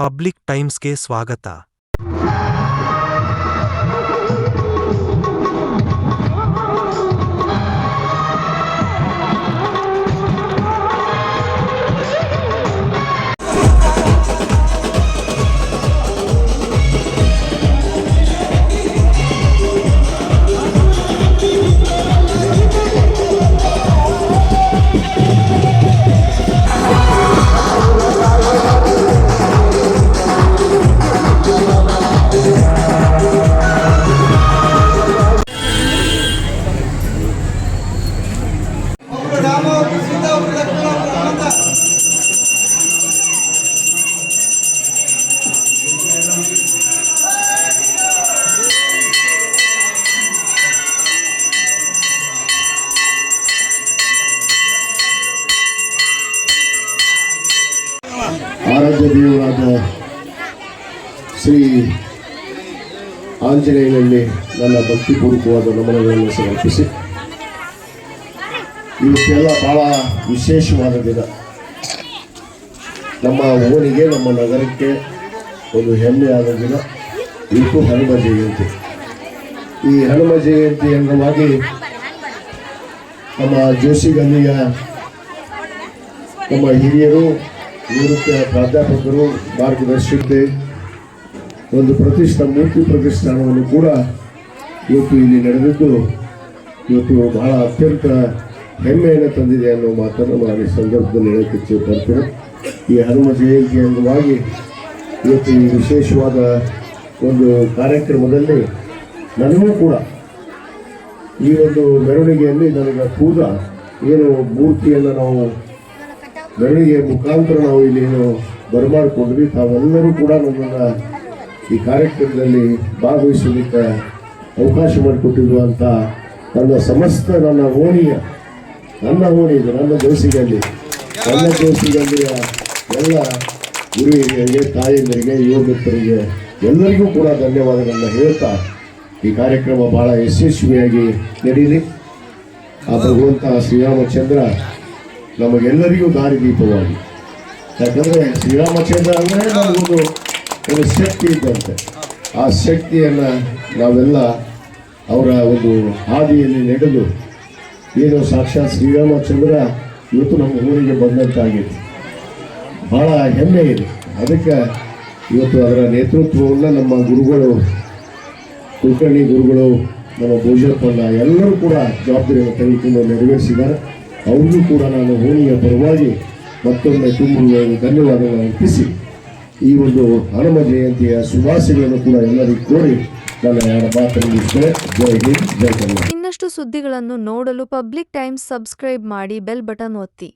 Public ಟೈಮ್ಸ್ಗೆ ಸ್ವಾಗತ ದೇವರಾದ ಶ್ರೀ ಆಂಜನೇಯನಲ್ಲಿ ನನ್ನ ಭಕ್ತಿಪೂರ್ವಕವಾದ ನಮನಗಳನ್ನು ಸಮರ್ಪಿಸಿ. ಇವತ್ತೆಲ್ಲ ಬಹಳ ವಿಶೇಷವಾದ ದಿನ. ನಮ್ಮ ಊರಿಗೆ, ನಮ್ಮ ನಗರಕ್ಕೆ ಒಂದು ಹೆಮ್ಮೆಯಾದ ದಿನ. ಇವತ್ತು ಹನುಮ ಜಯಂತಿ. ಈ ಹನುಮ ಜಯಂತಿ ಅಂಗವಾಗಿ ನಮ್ಮ ಜೋಶಿ ಗಲ್ಲಿಯ ನಮ್ಮ ಹಿರಿಯರು ನಿವೃತ್ತ ಪ್ರಾಧ್ಯಾಪಕರು ಮಾರ್ಗದರ್ಶಕತೆ, ಒಂದು ಪ್ರತಿಷ್ಠಾ, ಮೂರ್ತಿ ಪ್ರತಿಷ್ಠಾನವನ್ನು ಕೂಡ ಇವತ್ತು ಇಲ್ಲಿ ನಡೆದಿದ್ದು, ಇವತ್ತು ಬಹಳ ಅತ್ಯಂತ ಹೆಮ್ಮೆಯನ್ನು ತಂದಿದೆ ಅನ್ನೋ ಮಾತನ್ನು ನಾನು ಈ ಸಂದರ್ಭದಲ್ಲಿ ಹೇಳಕ್ಕೆ ಇಚ್ಛೆ ಈ ಹನುಮ ಜಯಂತಿ ಅಂಗವಾಗಿ ಇವತ್ತು ಈ ವಿಶೇಷವಾದ ಒಂದು ಕಾರ್ಯಕ್ರಮದಲ್ಲಿ ನನಗೂ ಕೂಡ ಈ ಒಂದು ಮೆರವಣಿಗೆಯಲ್ಲಿ ನನಗೆ ಕೂಡ ಏನು ಮೂರ್ತಿಯನ್ನು ನಾವು ಮೆರವಣಿಗೆ ಮುಖಾಂತರ ನಾವು ಇಲ್ಲಿ ಏನು ಬರಮಾಡಿಕೊಂಡ್ವಿ. ತಾವೆಲ್ಲರೂ ಕೂಡ ನಮ್ಮನ್ನು ಈ ಕಾರ್ಯಕ್ರಮದಲ್ಲಿ ಭಾಗವಹಿಸೋದಕ್ಕೆ ಅವಕಾಶ ಮಾಡಿಕೊಟ್ಟಿರುವಂಥ ನನ್ನ ಸಮಸ್ತ ನನ್ನ ಓಣಿಯ, ನನ್ನ ಓಣಿ ಇದು, ನನ್ನ ದೋಸಿಗಲ್ಲಿ ನನ್ನ ದೋಸಿಗಲ್ಲಿಯ ಎಲ್ಲ ಗುರು ಹಿರಿಯರಿಗೆ ತಾಯಂದರಿಗೆ, ಯುವ ಮಿತ್ರರಿಗೆ ಎಲ್ಲರಿಗೂ ಕೂಡ ಧನ್ಯವಾದಗಳನ್ನ ಹೇಳ್ತಾ ಈ ಕಾರ್ಯಕ್ರಮ ಭಾಳ ಯಶಸ್ವಿಯಾಗಿ ನಡೀಲಿ. ಆ ಭಗವಂತ ಶ್ರೀರಾಮಚಂದ್ರ ನಮಗೆಲ್ಲರಿಗೂ ದಾರಿದೀಪವಾಗಿ ಯಾಕಂದರೆ ಶ್ರೀರಾಮಚಂದ್ರ ಅಂದರೆ ನಮಗೊಂದು ಒಂದು ಶಕ್ತಿ ಇದ್ದಂತೆ. ಆ ಶಕ್ತಿಯನ್ನು ನಾವೆಲ್ಲ ಅವರ ಒಂದು ಹಾದಿಯಲ್ಲಿ ನೆಡೆದು ಏನು ಸಾಕ್ಷಾತ್ ಶ್ರೀರಾಮಚಂದ್ರ ಇವತ್ತು ನಮ್ಮ ಊರಿಗೆ ಬಂದಂತಾಗಿದೆ. ಬಹಳ ಹೆಮ್ಮೆ ಇದೆ. ಅದಕ್ಕೆ ಇವತ್ತು ಅದರ ನೇತೃತ್ವವನ್ನು ನಮ್ಮ ಗುರುಗಳು, ಕುಲಕರ್ಣಿ ಗುರುಗಳು, ನಮ್ಮ ಭೋಜಪ್ಪಣ್ಣ ಎಲ್ಲರೂ ಕೂಡ ಜವಾಬ್ದಾರಿಯನ್ನು ತೆಗೆದುಕೊಂಡು ನೆರವೇರಿಸಿದ್ದಾರೆ. ಅವ್ರಿಗೂ ಕೂಡ ನಾನು ಹೋಳಿಯ ಪರವಾಗಿ ಮತ್ತೊಮ್ಮೆ ತುಂಬ ಧನ್ಯವಾದಗಳನ್ನು ಅರ್ಪಿಸಿ. ಈ ಒಂದು ಹನುಮ ಜಯಂತಿಯ ಶುಭಾಶಯಗಳನ್ನು ಕೂಡ ಎಲ್ಲರಿಗೂ ಕೋರಿ ನನ್ನ ಎರಡು ಮಾತನ್ನು ಮುಗಿಸ್ತೇನೆ. ಜೈ ಹಿಂದ್, ಜೈ ಕನ್ನಡ. ಇನ್ನಷ್ಟು ಸುದ್ದಿಗಳನ್ನು ನೋಡಲು ಪಬ್ಲಿಕ್ ಟೈಮ್ಸ್ ಸಬ್ಸ್ಕ್ರೈಬ್ ಮಾಡಿ ಬೆಲ್ ಬಟನ್ ಒತ್ತಿ.